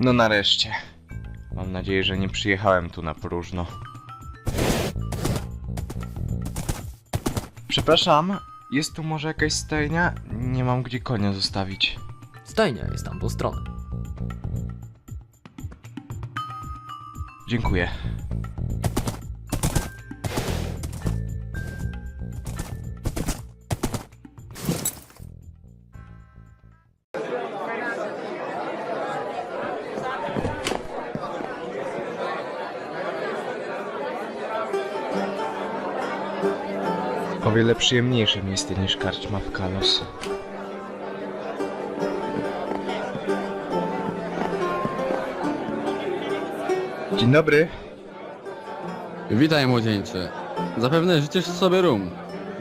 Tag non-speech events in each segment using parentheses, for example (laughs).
No nareszcie. Mam nadzieję, że nie przyjechałem tu na próżno. Przepraszam, jest tu może jakaś stajnia? Nie mam gdzie konia zostawić. Stajnia jest tamtą stronę. Dziękuję. O wiele przyjemniejsze miejsce niż karczma w Kalos. Dzień dobry. Witaj młodzieńcze. Zapewne życzysz sobie rum.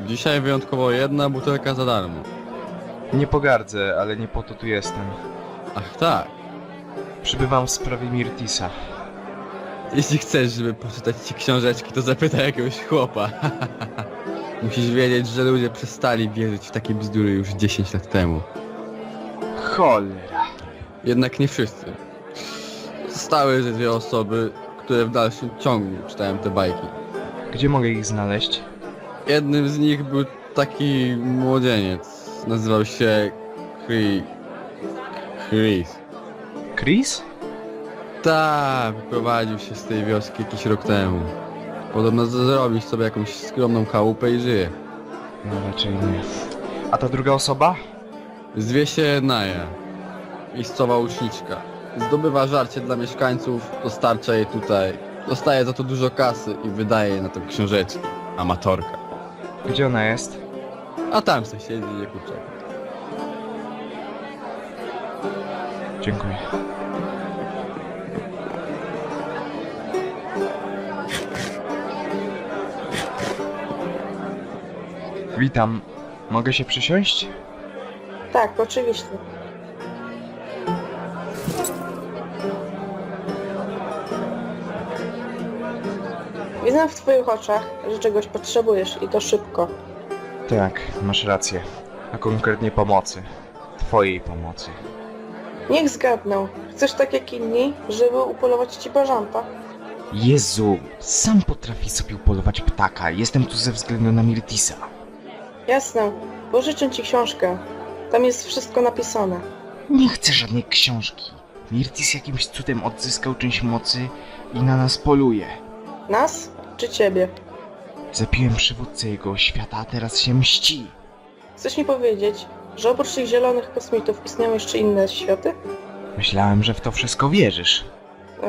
Dzisiaj wyjątkowo jedna butelka za darmo. Nie pogardzę, ale nie po to tu jestem. Ach tak, Przybywam w sprawie Mirtisa. jeśli chcesz, żeby poczytać ci książeczki, to zapytaj jakiegoś chłopa. (laughs) Musisz wiedzieć, że ludzie przestali wierzyć w takie bzdury już 10 lat temu. Cholera. Jednak nie wszyscy. Zostały ze dwie osoby, które w dalszym ciągu czytałem te bajki. Gdzie mogę ich znaleźć? Jednym z nich był taki młodzieniec. Nazywał się Chris. Chris. Chris? Tak, wyprowadził się z tej wioski jakiś rok temu. Podobno z- zrobił sobie jakąś skromną chałupę i żyje. No raczej nie. A ta druga osoba? Zwie się Naja. Miejscowa łuczniczka. Zdobywa żarcie dla mieszkańców, dostarcza je tutaj. Dostaje za to dużo kasy i wydaje je na to książeczki. Amatorka. Gdzie ona jest? A tam se siedzi i je kurczaka. Dziękuję. Witam. Mogę się przysiąść? Tak, oczywiście. Widzę w twoich oczach, że czegoś potrzebujesz i to szybko. Tak, masz rację. A konkretnie pomocy. Twojej pomocy. Niech zgadnę. Chcesz tak jak inni, żeby upolować ci bażanta? Jezu, sam potrafi sobie upolować ptaka. Jestem tu ze względu na Mirtisa. Jasne. Pożyczę ci książkę. Tam jest wszystko napisane. Nie chcę żadnej książki. Mirtis jakimś cudem odzyskał część mocy i na nas poluje. Nas czy ciebie? Zabiłem przywódcę jego świata, a teraz się mści. Chcesz mi powiedzieć, że oprócz tych zielonych kosmitów istnieją jeszcze inne światy? Myślałem, że w to wszystko wierzysz.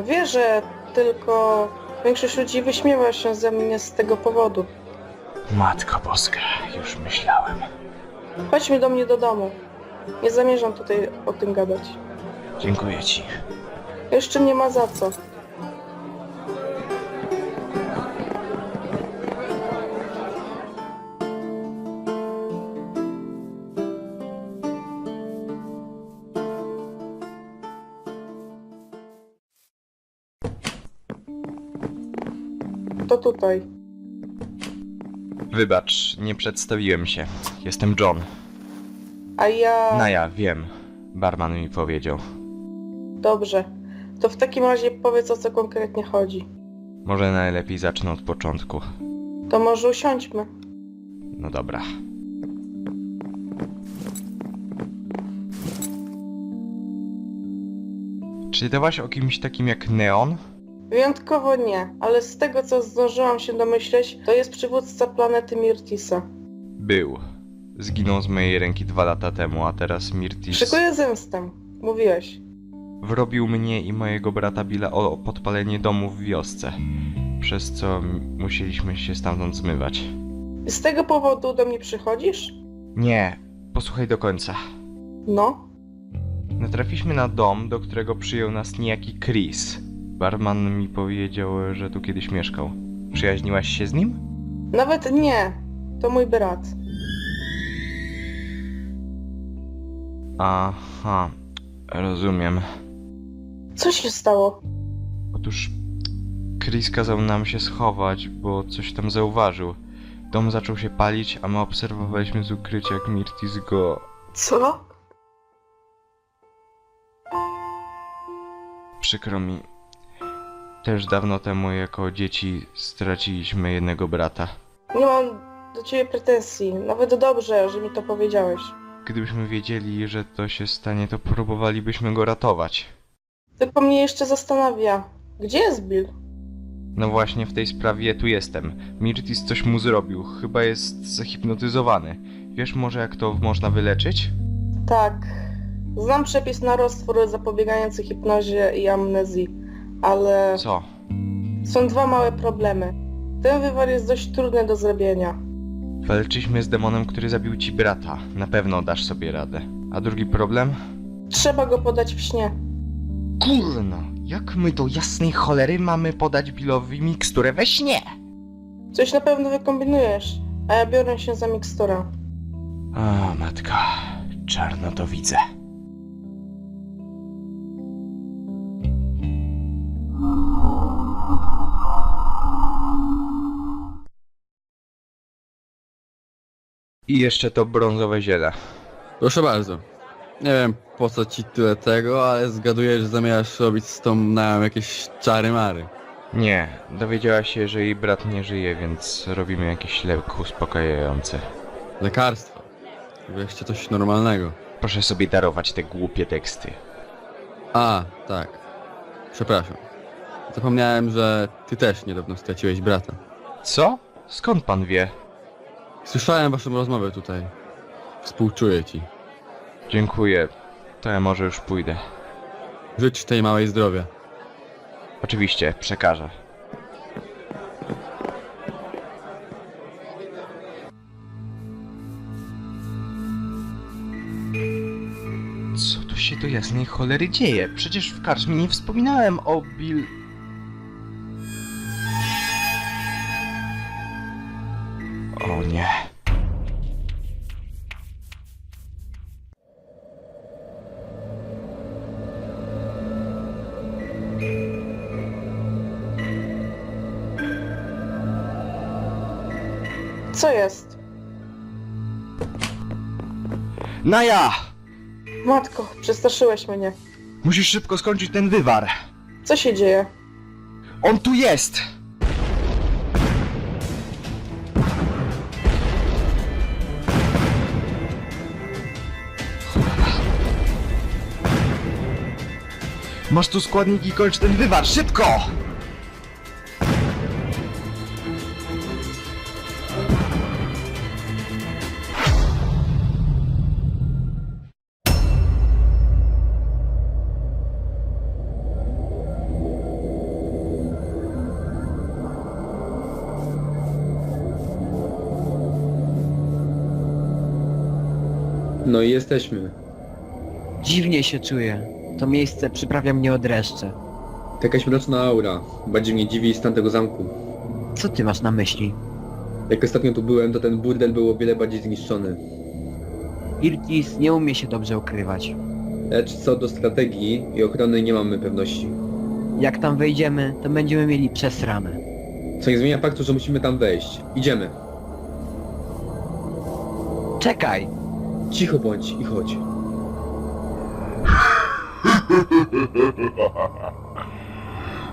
Wierzę, tylko większość ludzi wyśmiewa się ze mnie z tego powodu. Matko Boska, już myślałem. Chodźmy do mnie do domu. Nie zamierzam tutaj o tym gadać. Dziękuję ci. Jeszcze nie ma za co. To tutaj. Wybacz, nie przedstawiłem się. Jestem John. A ja... Naja, wiem. Barman mi powiedział. Dobrze. To w takim razie powiedz o co konkretnie chodzi. Może najlepiej zacznę od początku. To może usiądźmy. No dobra. Czytałaś o kimś takim jak Neon? Wyjątkowo nie, ale z tego co zdążyłam się domyśleć, to jest przywódca planety Mirtisa. Był. Zginął z mojej ręki dwa lata temu, a teraz Mirtis Szykuję zemstę. Mówiłeś. wrobił mnie i mojego brata Billa o podpalenie domu w wiosce, przez co m- musieliśmy się stamtąd zmywać. Z tego powodu do mnie przychodzisz? Nie, posłuchaj do końca. No. Natrafiliśmy na dom, do którego przyjął nas niejaki Chris. Barman mi powiedział, że tu kiedyś mieszkał. Przyjaźniłaś się z nim? Nawet nie. To mój brat. Aha, rozumiem. Co się stało? Otóż Chris kazał nam się schować, bo coś tam zauważył. Dom zaczął się palić, a my obserwowaliśmy z ukrycia, jak Mirtis go... Co? przykro mi. Też dawno temu jako dzieci straciliśmy jednego brata. Nie mam do ciebie pretensji. Nawet dobrze, że mi to powiedziałeś. Gdybyśmy wiedzieli, że to się stanie, to próbowalibyśmy go ratować. Tylko mnie jeszcze zastanawia, gdzie jest Bill? No właśnie w tej sprawie tu jestem. Mirtis coś mu zrobił, chyba jest zahipnotyzowany. Wiesz może jak to można wyleczyć? Tak. Znam przepis na roztwór zapobiegający hipnozie i amnezji, ale Co? są dwa małe problemy. Ten wywar jest dość trudny do zrobienia. Walczyliśmy z demonem, który zabił ci brata. Na pewno dasz sobie radę. A drugi problem? Trzeba go podać w śnie. Kurno, jak my do jasnej cholery mamy podać Billowi miksturę we śnie? Coś na pewno wykombinujesz, a ja biorę się za miksturę. O, matka, czarno to widzę. I jeszcze to brązowe ziele. Proszę bardzo. Nie wiem po co ci tyle tego, ale zgaduję, że zamierzasz robić z tą Nają jakieś czary mary. Nie, dowiedziała się, że jej brat nie żyje, więc robimy jakiś lek uspokajający. Lekarstwo. Wreszcie coś normalnego. Proszę sobie darować te głupie teksty. A, tak. Przepraszam. Zapomniałem, że ty też niedawno straciłeś brata. Co? Skąd pan wie? Słyszałem waszą rozmowę tutaj. Współczuję ci. Dziękuję. To ja może już pójdę. Życz tej małej zdrowia. Oczywiście, przekażę. Co tu się do jasnej cholery dzieje? Przecież w karczmie nie wspominałem o Bill... Co jest? Naja! Matko, przestraszyłeś mnie. Musisz szybko skończyć ten wywar. Co się dzieje? On tu jest! Masz tu składniki, kończ ten wywar, szybko! No i jesteśmy. Dziwnie się czuję. To miejsce przyprawia mnie o dreszcze. To jakaś mroczna aura. Bardziej mnie dziwi stan tego zamku. Co ty masz na myśli? Jak ostatnio tu byłem, to ten burdel był o wiele bardziej zniszczony. Irtis nie umie się dobrze ukrywać. Lecz co do strategii i ochrony nie mamy pewności. Jak tam wejdziemy, to będziemy mieli przesrane. Co nie zmienia faktu, że musimy tam wejść. Idziemy. Czekaj! Cicho bądź i chodź.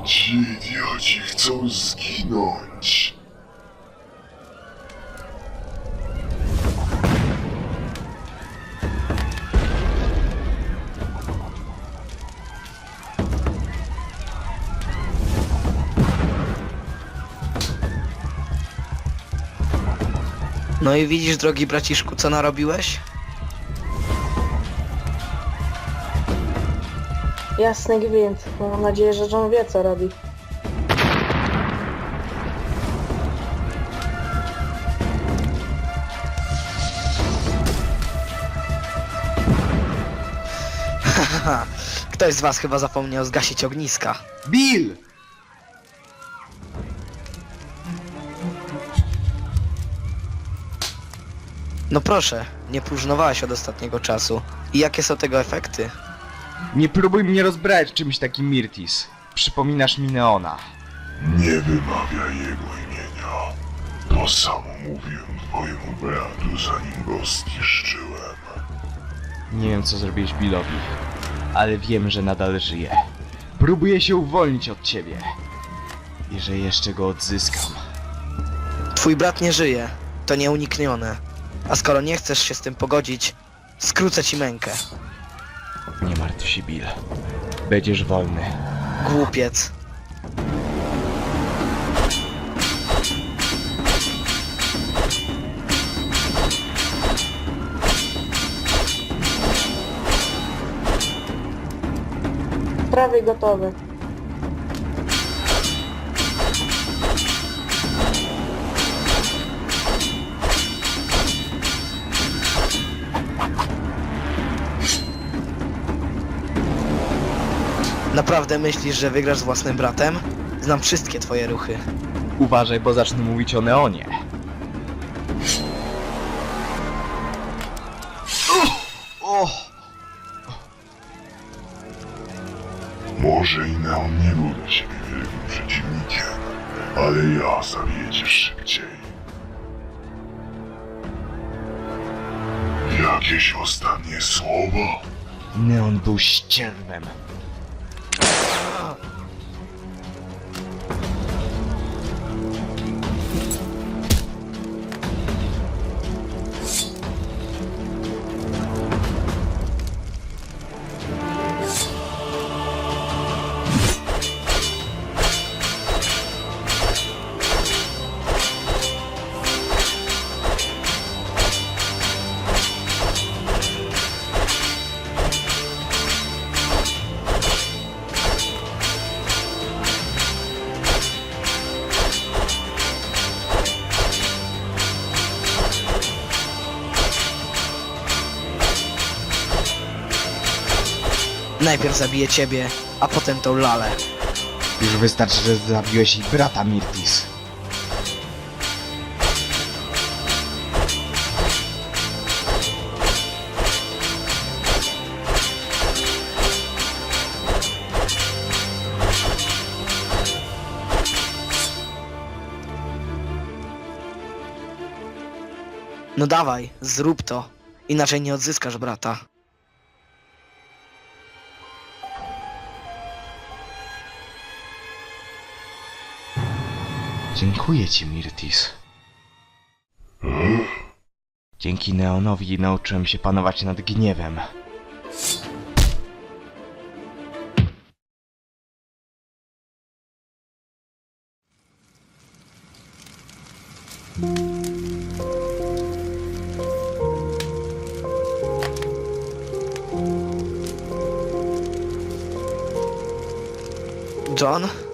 Ci idioci chcą zginąć. No i widzisz, drogi braciszku, co narobiłeś? Jasny gwint. Mam nadzieję, że John wie, co robi. Haha, (laughs) ktoś z was chyba zapomniał zgasić ogniska. Bill! No proszę, nie próżnowałeś od ostatniego czasu. I jakie są tego efekty? Nie próbuj mnie rozbrać czymś takim Mirtis. Przypominasz mi Neona. Nie wymawiaj jego imienia. To samo mówiłem twojemu bratu, zanim go zniszczyłem. Nie wiem co zrobiłeś Billowi, ale wiem, że nadal żyje. Próbuję się uwolnić od ciebie. I że jeszcze go odzyskam. Twój brat nie żyje. To nieuniknione. A skoro nie chcesz się z tym pogodzić, skrócę ci mękę. Nie martw się, Bill. Będziesz wolny. Głupiec. Prawie gotowy. Naprawdę myślisz, że wygrasz z własnym bratem? Znam wszystkie twoje ruchy. Uważaj, bo zacznę mówić o Neonie. Może i Neon nie był dla ciebie wielkim przeciwnikiem, ale ja zabiję cię szybciej. Jakieś ostatnie słowa? Neon był ścierwem. Najpierw zabiję ciebie, a potem tą lalę. Już wystarczy, że zabiłeś ich brata, Mirtis. No dawaj, zrób to. Inaczej nie odzyskasz brata. Dziękuję ci, Mirtis. Dzięki Neonowi nauczyłem się panować nad gniewem. John?